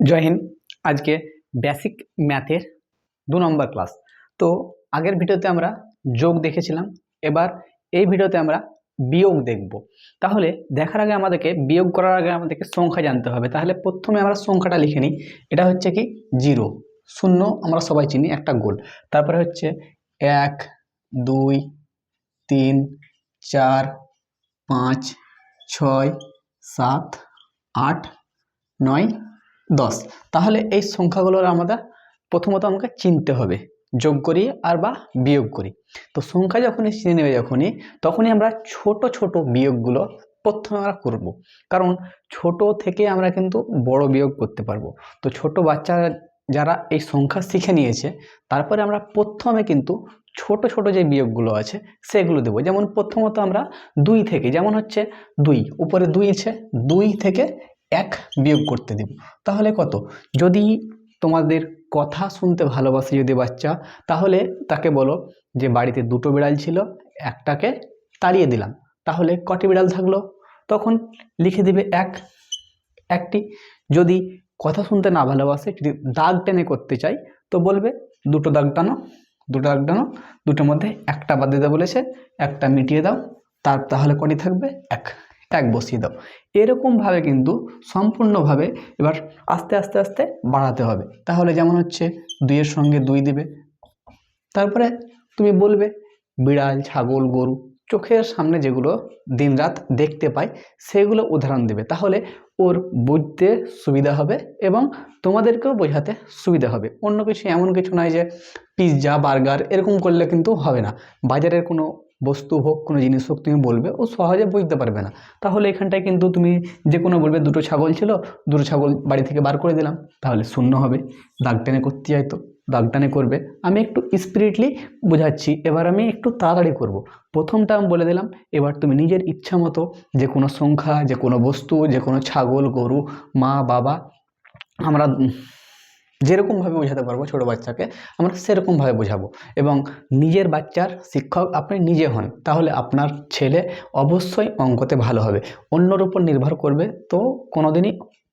জয় হিন্দ। আজকে বেসিক ম্যাথের দু নম্বর ক্লাস তো আগের ভিডিওতে আমরা যোগ দেখেছিলাম, এবার এই ভিডিওতে আমরা বিয়োগ দেখব। তাহলে দেখার আগে আমাদেরকে, বিয়োগ করার আগে আমাদেরকে সংখ্যা জানতে হবে। তাহলে প্রথমে আমরা সংখ্যাটা লিখে নিই। এটা হচ্ছে কি? জিরো শূন্য আমরা সবাই চিনি, একটা গোল তারপরে হচ্ছে এক, দুই, তিন, চার, পাঁচ, ছয়, সাত, আট, নয় দশ। তাহলে এই সংখ্যাগুলোর আমাদের প্রথমত আমাকে চিনতে হবে। যোগ করি আর বা বিয়োগ করি। তো সংখ্যা যখনই চিনে নেবে যখনই, তখনই আমরা ছোট ছোট বিয়োগগুলো প্রথমে আমরা করব। কারণ ছোট থেকে আমরা কিন্তু বড় বিয়োগ করতে পারব। তো ছোট বাচ্চারা যারা এই সংখ্যা শিখে নিয়েছে, তারপরে আমরা প্রথমে কিন্তু ছোট ছোট যে বিয়োগগুলো আছে, সেগুলো দেবো। যেমন প্রথমত আমরা দুই থেকে, যেমন হচ্ছে দুই, উপরে দুই আছে, দুই থেকে এক বিয়োগ করতে দেব। তাহলে কত? যদি তোমাদের কথা শুনতে ভালোবাসে যদি বাচ্চা, তাহলে তাকে বলো যে বাড়িতে দুটো বিড়াল ছিল, একটাকে তাড়িয়ে দিলাম। তাহলে কটি বিড়াল থাকল? তখন লিখে দিবে এক, একটি। যদি কথা শুনতে না ভালোবাসে, যদি দাগ টেনে করতে চাই তো বলবে, দুটো দাগ টানো, দুটো দাগ টানো, দুটোর মধ্যে একটা বাদ দিতে বলেছে, একটা মিটিয়ে দাও, তার তাহলে কটি থাকবে? এক। এক বসিয়ে দাও। এরকমভাবে কিন্তু সম্পূর্ণভাবে এবার আস্তে আস্তে আস্তে বাড়াতে হবে। তাহলে যেমন হচ্ছে, দুইয়ের সঙ্গে দুই দিবে। তারপরে তুমি বলবে, বিড়াল, ছাগল, গরু, চোখের সামনে যেগুলো দিনরাত দেখতে পাই সেগুলো উদাহরণ দেবে। তাহলে ওর বুঝতে সুবিধা হবে এবং তোমাদেরকেও বোঝাতে সুবিধা হবে। অন্য কিছু এমন কিছু নয় যে, পিৎজা, বার্গার এরকম করলে কিন্তু হবে না। বাজারের কোনো বস্তু হোক, কোনো জিনিস হোক, তুমি বলবে, ও সহজে বুঝতে পারবে না। তাহলে এখানটায় কিন্তু তুমি যে কোনো বলবে, দুটো ছাগল ছিল, দুটো ছাগল বাড়ি থেকে বার করে দিলাম, তাহলে শূন্য হবে। দাগ টেনে করতে যাই তো, দাগ টানে করবে। আমি একটু স্পিরিটলি বোঝাচ্ছি, এবার আমি একটু তাড়াতাড়ি করব। প্রথমটা আমি বলে দিলাম, এবার তুমি নিজের ইচ্ছা মতো যে কোনো সংখ্যা যে কোনো বস্তু যে কোনো ছাগল, গরু, মা, বাবা, আমরা যেরকমভাবে বোঝাতে পারব ছোটো বাচ্চাকে, আমরা সেরকমভাবে বোঝাবো। এবং নিজের বাচ্চার শিক্ষক আপনি নিজে হন, তাহলে আপনার ছেলে অবশ্যই অঙ্কতে ভালো হবে। অন্যর উপর নির্ভর করবে তো কোনোদিনই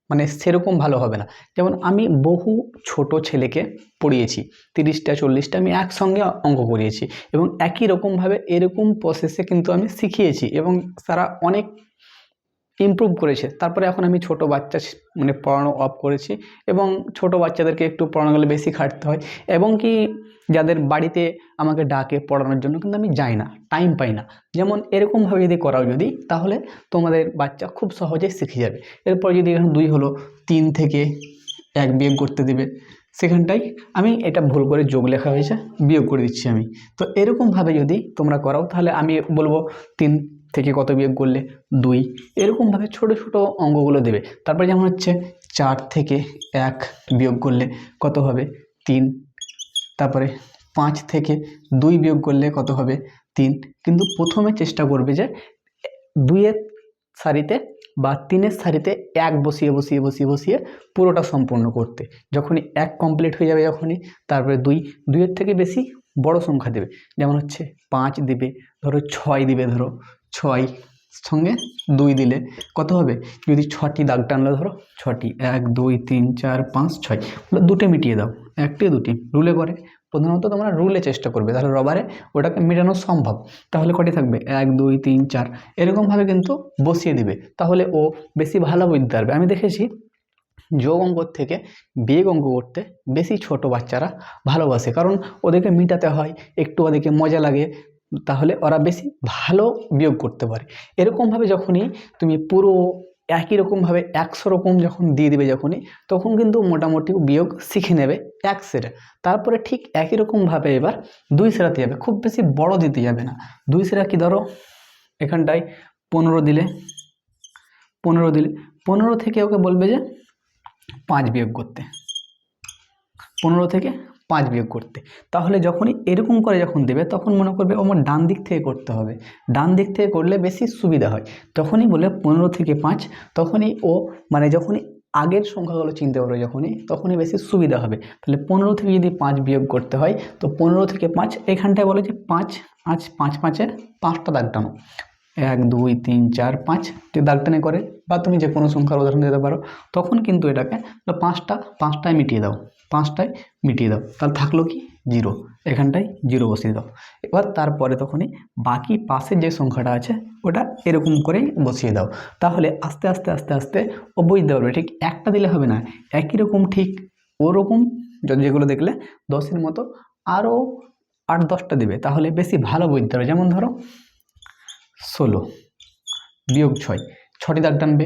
মানে সেরকম ভালো হবে না। যেমন আমি বহু ছোট ছেলেকে পড়িয়েছি, তিরিশটা, চল্লিশটা আমি একসঙ্গে অঙ্ক করিয়েছি এবং একই রকমভাবে এরকম প্রসেসে কিন্তু আমি শিখিয়েছি এবং তারা অনেক ইমপ্রুভ করেছে। তারপরে এখন আমি ছোট বাচ্চা মানে পড়ানো অফ করেছি এবং ছোট বাচ্চাদেরকে একটু পড়ানো গেলে বেশি খাটতে হয় এবং কি যাদের বাড়িতে আমাকে ডাকে পড়ানোর জন্য কিন্তু আমি যাই না টাইম পাই না। যেমন এরকমভাবে যদি করাও যদি, তাহলে তোমাদের বাচ্চা খুব সহজে শিখে যাবে। এরপর যদি এখন দুই হলো, তিন থেকে এক বিয়োগ করতে দেবে সেখানটাই আমি এটা ভুল করে যোগ লেখা হয়েছে, বিয়োগ করে দিচ্ছি আমি। তো এরকমভাবে যদি তোমরা করাও, তাহলে আমি বলব তিন থেকে কত বিয়োগ করলে দুই। এরকমভাবে ছোট ছোট অঙ্কগুলো দেবে। তারপরে যেমন হচ্ছে চার থেকে এক বিয়োগ করলে কত হবে তিন। তারপরে পাঁচ থেকে দুই বিয়োগ করলে কত হবে তিন। কিন্তু প্রথমে চেষ্টা করবে যে দুইয়ের সারিতে বা তিনের সারিতে এক বসিয়ে বসিয়ে বসিয়ে বসিয়ে পুরোটা সম্পূর্ণ করতে। যখনই এক কমপ্লিট হয়ে যাবে যখনই, তারপরে দুই। দুইয়ের থেকে বেশি বড় সংখ্যা দেবে। যেমন হচ্ছে পাঁচ দিবে, ধরো ছয় দিবে ধরো। ছয় সঙ্গে দুই দিলে কত হবে? যদি ছটি দাগ টানলে ধরো, ছটি, এক, দুই, তিন, চার, পাঁচ, ছয়। দুটো মিটিয়ে দাও। একটি, দুটি। রুলে করে। প্রধানত তোমরা রুলে চেষ্টা করবে। তাহলে রবারে ওটাকে মেটানো সম্ভব। তাহলে কটি থাকবে? এক, দুই, তিন, চার। এরকমভাবে কিন্তু বসিয়ে দিবে। তাহলে ও বেশি ভালো বুঝতে পারবে। আমি দেখেছি যোগ অঙ্ক থেকে বিয়োগ অঙ্ক করতে বেশি ছোট বাচ্চারা ভালোবাসে। কারণ ওদেরকে মিটাতে হয়, একটু ওদেরকে মজা লাগে। তাহলে ওরা বেশি ভালো বিয়োগ করতে পারে। এরকমভাবে যখনই তুমি পুরো একই রকমভাবে একশো রকম যখন দিয়ে দিবে যখনই, তখন কিন্তু মোটামুটি বিয়োগ শিখে নেবে এক সেরে তারপরে ঠিক একই রকমভাবে এবার দুই সেরাতে যাবে, খুব বেশি বড় দিতে যাবে না। দুই সেরা কি ধরো, এখানটায় পনেরো দিলে পনেরো দিলে, পনেরো থেকে ওকে বলবে যে পাঁচ বিয়োগ করতে। পনেরো থেকে পাঁচ বিয়োগ করতে। তাহলে যখনই এরকম করে যখন দেবে, তখন মনে করবে আমার ডান দিক থেকে করতে হবে। ডান দিক থেকে করলে বেশি সুবিধা হয়। তখনই বলে পনেরো থেকে পাঁচ, তখনই ও মানে যখনই আগের সংখ্যাগুলো চিনতে পারবে যখনই, তখনই বেশি সুবিধা হবে। তাহলে পনেরো থেকে যদি পাঁচ বিয়োগ করতে হয়, তো পনেরো থেকে পাঁচ এখানটায় বলে যে পাঁচ পাঁচ পাঁচ পাঁচে পাঁচটা দাগ টানো। এক, দুই, তিন, চার, পাঁচ যদি দাগ করে, বা তুমি যে কোনো সংখ্যার উদাহরণ দিতে পারো, তখন কিন্তু এটাকে পাঁচটা, পাঁচটায় মিটিয়ে দাও। পাঁচটায় মিটিয়ে দাও। তাহলে থাকল কি? জিরো এখানটায় জিরো বসিয়ে দাও। এবার তারপরে তখনই বাকি পাশের যে সংখ্যাটা আছে, ওটা এরকম করেই বসিয়ে দাও। তাহলে আস্তে আস্তে আস্তে আস্তে ও বুঝতে পারবে ঠিক একটা দিলে হবে না। একই রকম ঠিক ওরকম যেগুলো দেখলে দশের মতো আরও আট, দশটা দেবে। তাহলে বেশি ভালো বুঝতে পারবে যেমন ধরো ষোলো বিয়োগ ছয়। ছটি দাগ টানবে।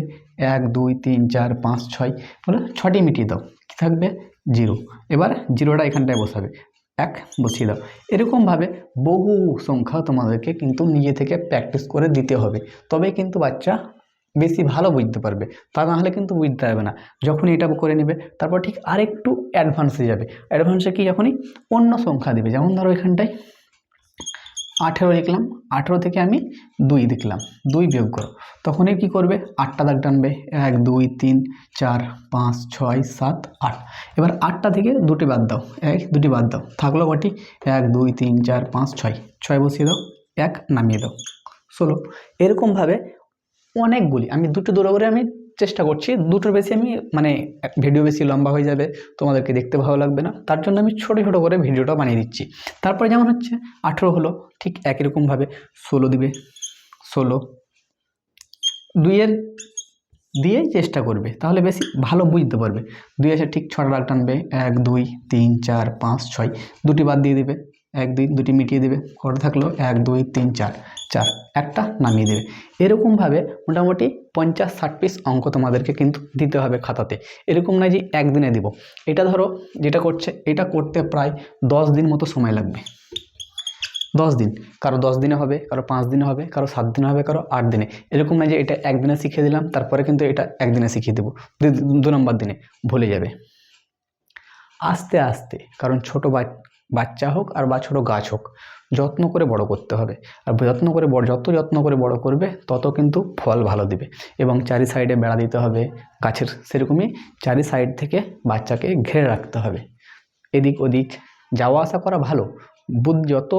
এক, দুই, তিন, চার, পাঁচ, ছয়। বলে ছটি মিটিয়ে দাও। কী থাকবে? জিরো। এবার জিরোটা এখানটায় বসাবে। এক, বসিয়ে দাও। এরকমভাবে বহু সংখ্যা তোমাদেরকে কিন্তু নিজে থেকে প্র্যাকটিস করে দিতে হবে। তবে কিন্তু বাচ্চা বেশি ভালো বুঝতে পারবে। তা নাহলে কিন্তু বুঝতে পারবে না। যখন এটা করে নেবে, তারপর ঠিক আরেকটু অ্যাডভান্সে যাবে। অ্যাডভান্সে কি? যখনই অন্য সংখ্যা দেবে। যেমন ধরো এখানটায় আঠেরো লিখলাম, আঠেরো থেকে আমি দুই লিখলাম, দুই বিয়োগ করো। তখনই কি করবে? আটটা দাগ টানবে, এক, দুই, তিন, চার, পাঁচ, ছয়, সাত, আট। এবার আটটা থেকে দুটি বাদ দাও, এক, দুটি বাদ দাও। থাকল কটি? এক, দুই, তিন, চার, পাঁচ, ছয়। ছয় বসিয়ে দাও, এক নামিয়ে দাও। ষোলো। এরকমভাবে অনেকগুলি, আমি দুটো করে আমি চেষ্টা করছি। দুটোর বেশি আমি মানে ভিডিও বেশি লম্বা হয়ে যাবে, তোমাদেরকে দেখতে ভালো লাগবে না। তার জন্য আমি ছোটো ছোটো করে ভিডিওটা বানিয়ে দিচ্ছি। তারপরে যেমন হচ্ছে, আঠেরো হলো, ঠিক একই রকমভাবে ষোলো দিবে, ষোলো। দুইয়ের দিয়ে চেষ্টা করবে, তাহলে বেশি ভালো বুঝতে পারবে। দুই এসে ঠিক ছটা দাগ টানবে, এক, দুই, তিন, চার, পাঁচ, ছয়, দুটি বাদ দিয়ে দেবে। এক, দুই, দুটি মিটিয়ে দেবে। কটা থাকল এক, দুই, তিন, চার। চার, একটা নামিয়ে দেবে। এরকমভাবে মোটামুটি পঞ্চাশ, ষাট পিস অঙ্ক তোমাদেরকে কিন্তু দিতে হবে খাতাতে। এরকম নয় যে একদিনে দিব। এটা ধরো, যেটা করছে, এটা করতে প্রায় দশ দিন মতো সময় লাগবে। দশ দিন। কারও দশ দিনে হবে, কারও পাঁচ দিনে হবে, কারও সাত দিনে হবে, কারও আট দিনে। এরকম না যে এটা একদিনে শিখিয়ে দিলাম, তারপরে কিন্তু এটা একদিনে শিখিয়ে দেবো। দু- নম্বর দিনে। ভুলে যাবে। আস্তে আস্তে, কারণ ছোট বাচ্চা হোক আর বা ছোটো গাছ হোক, যত্ন করে বড় করতে হবে। আর যত্ন করে বড়, যত যত্ন করে বড় করবে, তত কিন্তু ফল ভালো দিবে। এবং চারি সাইডে বেড়া দিতে হবে, গাছের সেরকমই চারি সাইড থেকে বাচ্চাকে ঘিরে রাখতে হবে। এদিক ওদিক যাওয়া আসা করা ভালো বুদ্ধি, যত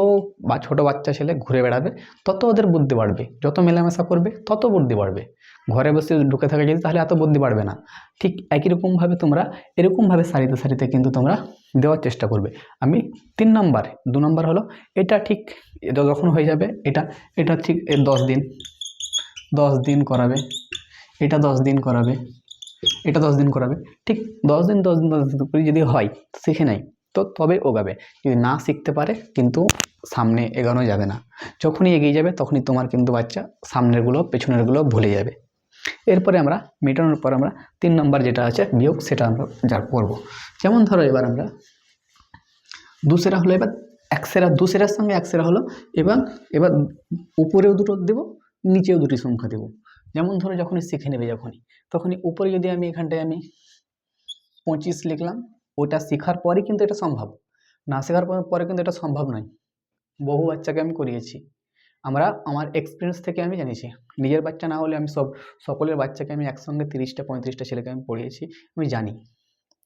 বা ছোটো বাচ্চা ছেলে ঘুরে বেড়াবে, তত ওদের বুদ্ধি বাড়বে। যত মেলামেশা করবে, তত বুদ্ধি বাড়বে। ঘরে বসে ঢুকে থাকে যদি তাহলে এত বুদ্ধি বাড়বে না। ঠিক একই রকমভাবে তোমরা, এরকমভাবে সারিতে সারিতে কিন্তু তোমরা দেওয়ার চেষ্টা করবে। আমি তিন নম্বর, দু নম্বর হলো, এটা ঠিক, এটা যখন হয়ে যাবে, এটা এটা ঠিক দশ দিন দশ দিন করাবে, এটা দশ দিন করাবে, এটা দশ দিন করাবে। ঠিক দশ দিন দশ দিন দশ দিন যদি হয়, শিখে নেয়। তো তবে ওগাবে। যদি না শিখতে পারে, কিন্তু সামনে এগোনো যাবে না। যখনই এগিয়ে যাবে, তখনই তোমার কিন্তু বাচ্চা সামনেরগুলো, পেছনেরগুলো ভুলে যাবে। এরপরে আমরা, মেটানোর পর আমরা তিন নম্বর যেটা আছে, বিয়োগ, সেটা আমরা যা করব। যেমন ধরো এবার আমরা, দুসেরা হলো এবার এক সেরা দু সেরার সঙ্গে এক সেরা হলো এবার এবার উপরেও দুটো দেবো, নিচেও দুটি সংখ্যা দেবো। যেমন ধরো যখনই শিখে নেবে যখনই, তখনই উপরে যদি আমি এখানটায় আমি পঁচিশ লিখলাম ওটা শেখার পরে কিন্তু এটা সম্ভব। না শেখার পর- কিন্তু এটা সম্ভব নয়। বহু বাচ্চাকে আমি করিয়েছি। আমরা, আমার এক্সপিরিয়েন্স থেকে আমি জানিয়েছি। নিজের বাচ্চা না হলে আমি সব, সকলের বাচ্চাকে আমি একসঙ্গে তিরিশটা, পঁয়ত্রিশটা ছেলেকে আমি পড়িয়েছি। আমি জানি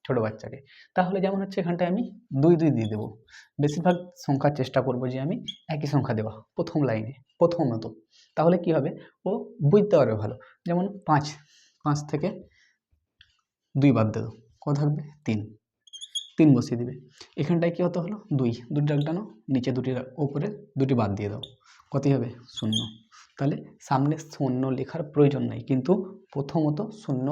ছোটো বাচ্চাকে। তাহলে যেমন হচ্ছে এখানটায় আমি দুই দুই দিয়ে দেবো। বেশিরভাগ সংখ্যার চেষ্টা করব যে আমি একই সংখ্যা দেওয়া, প্রথম লাইনে প্রথমত তাহলে কি হবে? ও বুঝতে পারবে ভালো। যেমন পাঁচ পাঁচ থেকে দুই বাদ দেবো। কত থাকবে? তিন। তিন বসিয়ে দিবে। এখানটায় কী হতে হলো? দুই। দুটি ডাক টানো, নিচে দুটি ওপরে দুটি বাদ দিয়ে দাও। কতই হবে? শূন্য। তাহলে সামনে শূন্য লেখার প্রয়োজন নেই, কিন্তু প্রথমত শূন্য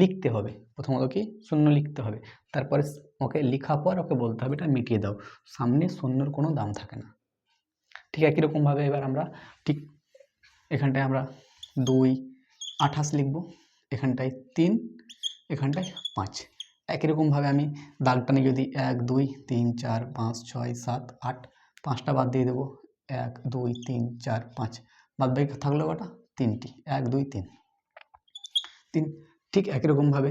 লিখতে হবে। প্রথমত কি? শূন্য লিখতে হবে। তারপরে ওকে লেখা পর ওকে বলতে হবে, এটা মিটিয়ে দাও। সামনে শূন্যর কোনো দাম থাকে না। ঠিক একই রকমভাবে এবার আমরা ঠিক এখানটায় আমরা দুই, আঠাশ লিখব। এখানটায় তিন, এখানটায় পাঁচ। একই রকমভাবে আমি দাগ টানে যদি এক, দুই, তিন, চার, পাঁচ, ছয়, সাত, আট, পাঁচটা বাদ দিয়ে দেবো। এক, দুই, তিন, চার, পাঁচ। বাদ বাকি থাকল কটা? তিনটি। এক, দুই, তিন। তিন। ঠিক একই রকমভাবে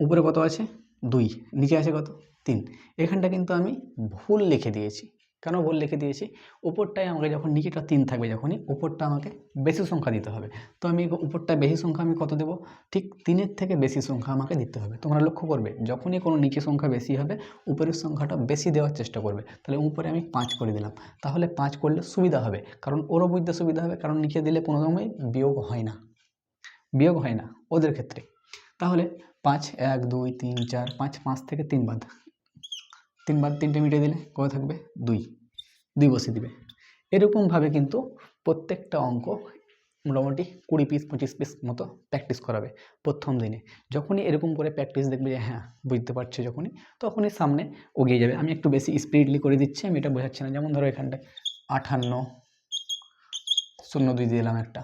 উপরে কত আছে? দুই। নিচে আছে কত? তিন। এখানটা কিন্তু আমি ভুল লিখে দিয়েছি। কেন ভুল লিখে দিয়েছি? উপরটায় আমাকে যখন নিচেটা তিন থাকবে যখনই, উপরটা আমাকে বেশি সংখ্যা দিতে হবে। তো আমি উপরটায় বেশি সংখ্যা আমি কত দেবো? ঠিক তিনের থেকে বেশি সংখ্যা আমাকে দিতে হবে। তোমরা লক্ষ্য করবে, যখনই কোনো নিচে সংখ্যা বেশি হবে, উপরের সংখ্যাটা বেশি দেওয়ার চেষ্টা করবে। তাহলে উপরে আমি পাঁচ করে দিলাম। তাহলে পাঁচ করলে সুবিধা হবে। কারণ ওরও বুঝতে সুবিধা হবে, কারণ নিচে দিলে কোনো সময় বিয়োগ হয় না। বিয়োগ হয় না ওদের ক্ষেত্রে। তাহলে পাঁচ, এক, দুই, তিন, চার, পাঁচ পাঁচ থেকে তিন বাদ। তিন বাদ তিনটে মিটে দিলে কত থাকবে? দুই। দুই বসে দিবে। এরকমভাবে কিন্তু প্রত্যেকটা অঙ্ক মোটামুটি কুড়ি পিস পঁচিশ পিস মতো প্র্যাকটিস করাবে প্রথম দিনে। যখনই এরকম করে প্র্যাকটিস দেখবে যে হ্যাঁ বুঝতে পারছে যখনই, তখনই সামনে এগিয়ে যাবে। আমি একটু বেশি স্পিডলি করে দিচ্ছি, আমি এটা বোঝাচ্ছি না। যেমন ধরো এখানটায় আঠান্ন, শূন্য দুই দিলাম একটা।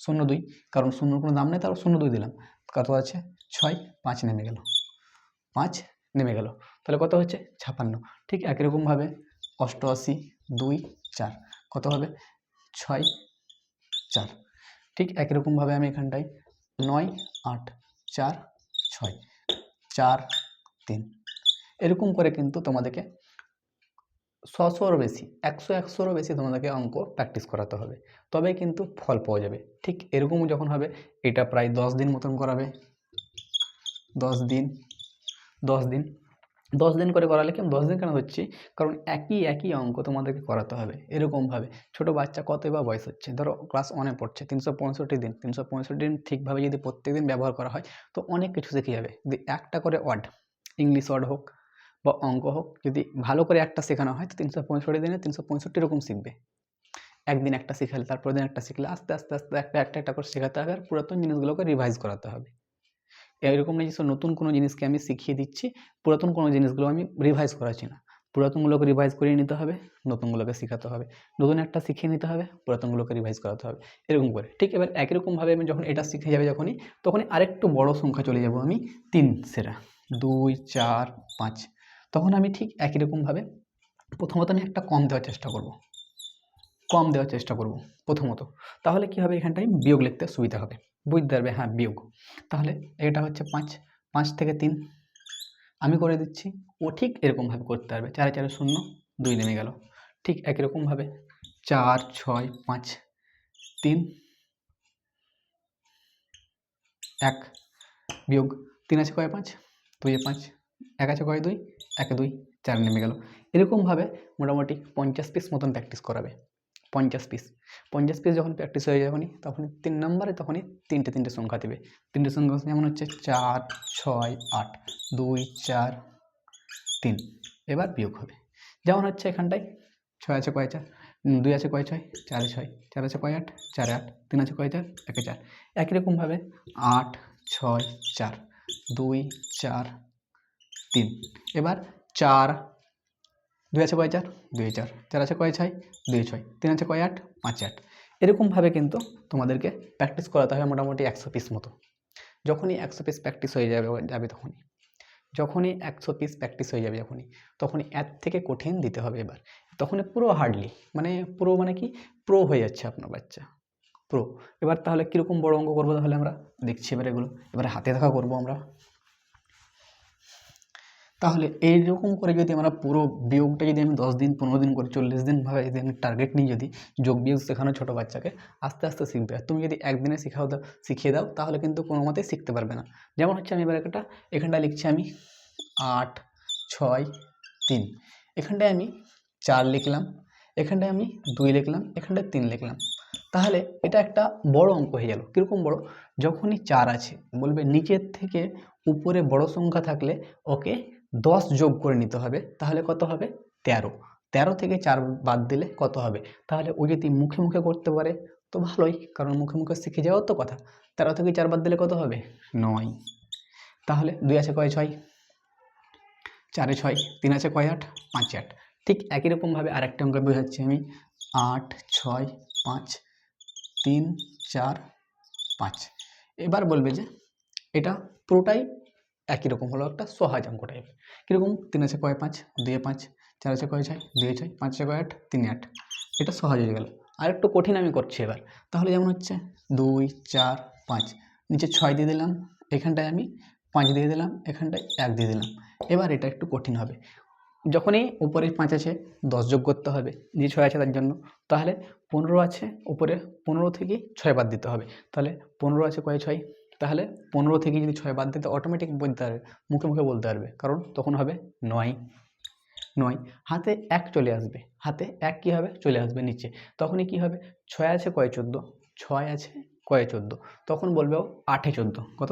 শূন্য দুই, কারণ শূন্যর কোনো দাম নেই তারপর শূন্য দুই দিলাম। কত আছে? ছয়, পাঁচ নেমে গেল। পাঁচ নেমে গেল। তাহলে কত হচ্ছে? ছাপান্ন। ঠিক একই রকমভাবে অষ্টআশি, দুই, চার। কত হবে? ছয়, চার। ঠিক একই রকমভাবে আমি এখানটায় নয়, আট, চার, ছয়, চার, তিন। এরকম করে কিন্তু তোমাদেরকে ছশোরও বেশি, একশো একশোরও বেশি তোমাদেরকে অঙ্ক প্র্যাকটিস করাতে হবে। তবে কিন্তু ফল পাওয়া যাবে। ঠিক এরকম যখন হবে, এটা প্রায় দশ দিন মতন করাবে। দশ দিন দশ দিন। দশ দিন করে করালে কি দশ দিন কেন হচ্ছি? কারণ একই একই অঙ্ক তোমাদেরকে করাতে হবে, এরকমভাবে। ছোট বাচ্চা কতই বা বয়স হচ্ছে? ধরো ক্লাস ওয়ানে পড়ছে, তিনশো পঁয়ষট্টি দিন। তিনশো পঁয়ষট্টি দিন ঠিকভাবে যদি প্রত্যেক দিন ব্যবহার করা হয়, তো অনেক কিছু শিখে যাবে। যদি একটা করে ওয়ার্ড ইংলিশ ওয়ার্ড হোক বা অঙ্ক হোক, যদি ভালো করে একটা শেখানো হয়, তো তিনশো পঁয়ষট্টি দিনে তিনশো পঁয়ষট্টি রকম শিখবে। একদিন একটা শিখালে তারপর দিন একটা শিখলে, আস্তে আস্তে আস্তে একটা একটা একটা করে শেখাতে হবে আর পুরাতন জিনিসগুলোকে রিভাইজ করাতে হবে। এরকম নেই যে নতুন কোনো জিনিসকে আমি শিখিয়ে দিচ্ছি, পুরাতন কোনো জিনিসগুলো আমি রিভাইজ করাচ্ছি না। পুরাতনগুলোকে রিভাইজ করিয়ে নিতে হবে, নতুনগুলোকে শেখাতে হবে। নতুন একটা শিখিয়ে নিতে হবে, পুরাতনগুলোকে রিভাইজ করাতে হবে। এরকম করে। ঠিক এবার একই রকমভাবে আমি যখন এটা শিখে যাবে যখনই, তখনই আরেকটু বড় সংখ্যা চলে যাব আমি তিন সেরা। দুই, চার, পাঁচ। তখন আমি ঠিক একই রকমভাবে প্রথমত আমি একটা কম দেওয়ার চেষ্টা করব। কম দেওয়ার চেষ্টা করব প্রথমত। তাহলে কি হবে? এখানটায় বিয়োগ লিখতে সুবিধা হবে। বুঝতে পারবে হ্যাঁ বিয়োগ। তাহলে এটা হচ্ছে পাঁচ পাঁচ থেকে তিন। আমি করে দিচ্ছি, ও ঠিক এরকমভাবে করতে পারবে। চারে চারে শূন্য, দুই নেমে গেল। ঠিক একই রকমভাবে, চার, ছয়, পাঁচ, তিন, এক, বিয়োগ। তিন আছে কয় পাঁচ? দুই পাঁচ। এক আছে কয় দুই? এক দুই, চার নেমে গেল। এরকমভাবে মোটামুটি পঞ্চাশ পিস মতন প্র্যাকটিস করাবে। পঞ্চাশ পিস পঞ্চাশ পিস যখন প্র্যাকটিস হয়ে যাবে তখন তিন নম্বরে তখনই তিনটে তিনটে সংখ্যা দেবে। তিনটে সংখ্যা যেমন হচ্ছে চার, ছয়, আট, দুই, চার, তিন। এবার বিয়োগ হবে। যেমন হচ্ছে এখানটায়, ছয় আছে কয় চার? দুই আছে কয় ছয়? চারে ছয়। চার আছে কয় আট? চারে আট। তিন আছে কয় চার? একে চার। একই রকমভাবে আট, ছয়, চার, দুই, চার, তিন। এবার চার দুই আছে কয় চার? দুই চার। চার আছে কয় ছয়? দুই ছয়। তিন আছে কয় আট? পাঁচ আট। এরকমভাবে কিন্তু তোমাদেরকে প্র্যাকটিস করাতে হবে মোটামুটি একশো পিস মতো। যখনই একশো পিস প্র্যাকটিস হয়ে যাবে যাবে তখনই। যখনই একশো পিস প্র্যাকটিস হয়ে যাবে যখনই। তখনই এর থেকে কঠিন দিতে হবে এবার। তখনই পুরো হার্ডলি মানে পুরো মানে কি? প্রো হয়ে যাচ্ছে আপনার বাচ্চা। প্রো এবার তাহলে কীরকম বড় অঙ্ক করব তাহলে আমরা? দেখছি এবার এগুলো। এবারে হাতে দেখা করব আমরা। তাহলে এইরকম করে যদি আমরা পুরো বিয়োগটা যদি আমি দশ দিন, পনেরো দিন করে, চল্লিশ দিনভাবে যদি আমি টার্গেট নিই যদি, যোগ বিয়োগ শেখানো ছোটো বাচ্চাকে, আস্তে আস্তে শিখবে। তুমি যদি একদিনে শেখাও দাও, শিখিয়ে দাও, তাহলে কিন্তু কোনো মতেই শিখতে পারবে না। যেমন হচ্ছে আমি এবার একটা, এখানটায় লিখছি আমি আট, ছয়, তিন। এখানটায় আমি চার লিখলাম, এখানটায় আমি দুই লিখলাম, এখানটায় তিন লিখলাম। তাহলে এটা একটা বড় অঙ্ক হয়ে গেল। কীরকম বড়? যখনই চার আছে, বলবে নিচের থেকে উপরে বড় সংখ্যা থাকলে ওকে দশ যোগ করে নিতে হবে, তাহলে কত হবে? তেরো। তেরো থেকে চার বাদ দিলে কত হবে? তাহলে ও যদি মুখে মুখে করতে পারে, তো ভালোই, কারণ মুখে মুখে শিখে যাওয়ার তো কথা। তেরো থেকে চার বাদ দিলে কত হবে? নয়। তাহলে দুই আছে কয় ছয়? চারে ছয়, তিন আছে কয় আট? পাঁচ আট। ঠিক একই রকমভাবে আরেকটা অঙ্ক বোঝাচ্ছি আমি। আট, ছয়, পাঁচ, তিন, চার, পাঁচ। এবার বলবে যে এটা পুরোটাই একই রকম হলো একটা সহজ অঙ্ক টাইপের কীরকম? তিন আছে কয় পাঁচ, দুয়ে পাঁচ, চার আছে কয় ছয়, দুয়ে ছয়, পাঁচ আছে কয় আট, তিনে আট। এটা সহজ হয়ে গেল। আর একটু কঠিন আমি করছি এবার। তাহলে যেমন হচ্ছে, দুই, চার, পাঁচ। নিচে ছয় দিয়ে দিলাম, এখানটায় আমি পাঁচ দিয়ে দিলাম, এখানটায় এক দিয়ে দিলাম। এবার এটা একটু কঠিন হবে। যখনই উপরে পাঁচ আছে, দশ যোগ করতে হবে, যে ছয় আছে তার জন্য। তাহলে পনেরো আছে, উপরে পনেরো থেকে ছয় বাদ দিতে হবে। তাহলে পনেরো আছে কয় ছয় তাহলে পনেরো থেকে যদি ছয় বাদ দিতে অটোমেটিক বলতে পারবে মুখে মুখে বলতে পারবে। কারণ তখন হবে নয়। নয়। হাতে এক চলে আসবে। হাতে এক কী হবে? চলে আসবে নিচে। তখনই কি হবে? ছয় আছে কয় চোদ্দ? ছয় আছে কয় চোদ্দ? তখন বলবে ও আঠে চোদ্দ। কত?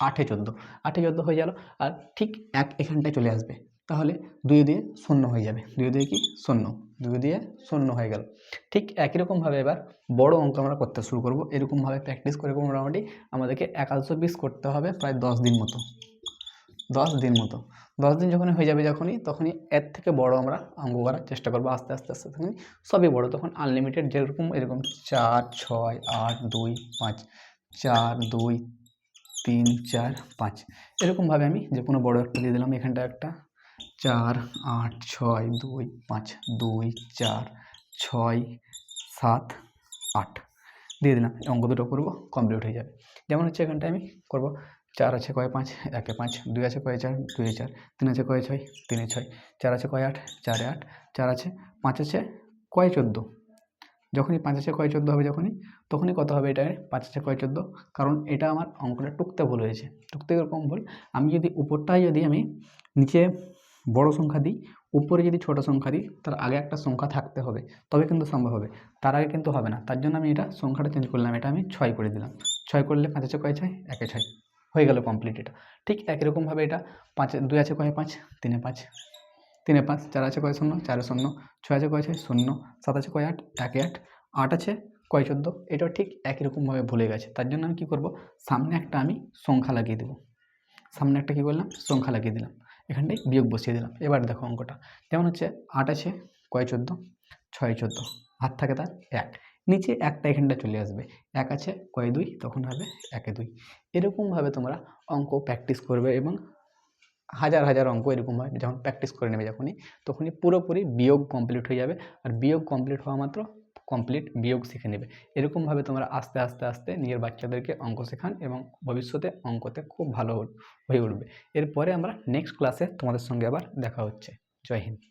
আঠে চোদ্দ। আঠে চোদ্দ হয়ে গেল, আর ঠিক এক এখানটায় চলে আসবে। তাহলে দুই দিয়ে শূন্য হয়ে যাবে। দুই দিয়ে কি? শূন্য। দুই দিয়ে শূন্য হয়ে গেল। ঠিক একই রকমভাবে এবার বড় অঙ্ক আমরা করতে শুরু করব। এরকমভাবে প্র্যাকটিস করে মোটামুটি আমাদেরকে একাদশো বিশ করতে হবে প্রায় দশ দিন মতো। দশ দিন মতো। দশ দিন যখন হয়ে যাবে যখনই, তখনই এর থেকে বড় আমরা অঙ্ক করার চেষ্টা করব আস্তে আস্তে আস্তে তখনই। সবই বড়, তখন আনলিমিটেড যেরকম, এরকম চার, ছয়, আট, দুই, পাঁচ, চার, দুই, তিন, চার, পাঁচ। এরকমভাবে আমি যে কোনো বড় একটা দিয়ে দিলাম, এখানটা একটা চার, আট, ছয়, দুই, পাঁচ, দুই, চার, ছয়, সাত, আট। দিয়ে দিলাম অঙ্ক দুটো করব কমপ্লিট হয়ে যাবে। যেমন হচ্ছে এখানটায় আমি করব, চার আছে কয় পাঁচ, একে পাঁচ, দুই আছে কয় চার, দুই চার, তিন আছে কয় ছয়, তিনে ছয়, চার আছে কয় আট, চারে আট, চার আছে পাঁচ আছে কয় চোদ্দ। যখনই পাঁচ আছে কয় চোদ্দ হবে যখনই, তখনই কত হবে এটা পাঁচ আছে কয় চোদ্দ, কারণ এটা আমার অঙ্কটা টুকতে ভুল হয়েছে। টুকতে এরকম ভুল, আমি যদি উপরটায় যদি আমি নিচে বড় সংখ্যা দিই, উপরে যদি ছোট সংখ্যা দিই, তার আগে একটা সংখ্যা থাকতে হবে, তবে কিন্তু সম্ভব হবে। তার আগে কিন্তু হবে না, তার জন্য আমি এটা সংখ্যাটা চেঞ্জ করলাম, এটা আমি ছয় করে দিলাম। ছয় করলে পাঁচ আছে কয় ছয়? একে ছয়। হয়ে গেল কমপ্লিট এটা। ঠিক একই রকমভাবে এটা, পাঁচ, দুই আছে কয় পাঁচ? তিনে পাঁচ। তিনে পাঁচ, চার আছে কয় শূন্য? চারে শূন্য। ছয় আছে কয় ছয়? শূন্য। সাত আছে কয় আট? একে আট। আট আছে কয় চোদ্দ? এটাও ঠিক একই রকমভাবে ভুলে গেছে। তার জন্য আমি কী করব? সামনে একটা আমি সংখ্যা লাগিয়ে দেবো। সামনে একটা কী করলাম? সংখ্যা লাগিয়ে দিলাম। এখানটায় বিয়োগ বসিয়ে দিলাম। এবার দেখো অঙ্কটা। যেমন হচ্ছে আট আছে, কয় চোদ্দ? ছয় চোদ্দ। হাত থাকে তার এক। নিচে একটা এখানটা চলে আসবে। এক আছে, কয় দুই? তখন হবে একে দুই। এরকমভাবে তোমরা অঙ্ক প্র্যাকটিস করবে এবং হাজার হাজার অঙ্ক এরকমভাবে যখন প্র্যাকটিস করে নেবে যখনই, তখনই পুরোপুরি বিয়োগ কমপ্লিট হয়ে যাবে। আর বিয়োগ কমপ্লিট হওয়া মাত্র কমপ্লিট বিয়োগ শিখে নেবে। এরকমভাবে তোমরা আস্তে আস্তে আস্তে নিজের বাচ্চাদেরকে অঙ্ক শেখান এবং ভবিষ্যতে অঙ্কতে খুব ভালো হয়ে উঠবে। এরপরে আমরা নেক্সট ক্লাসে তোমাদের সঙ্গে আবার দেখা হচ্ছে। জয় হিন্দ।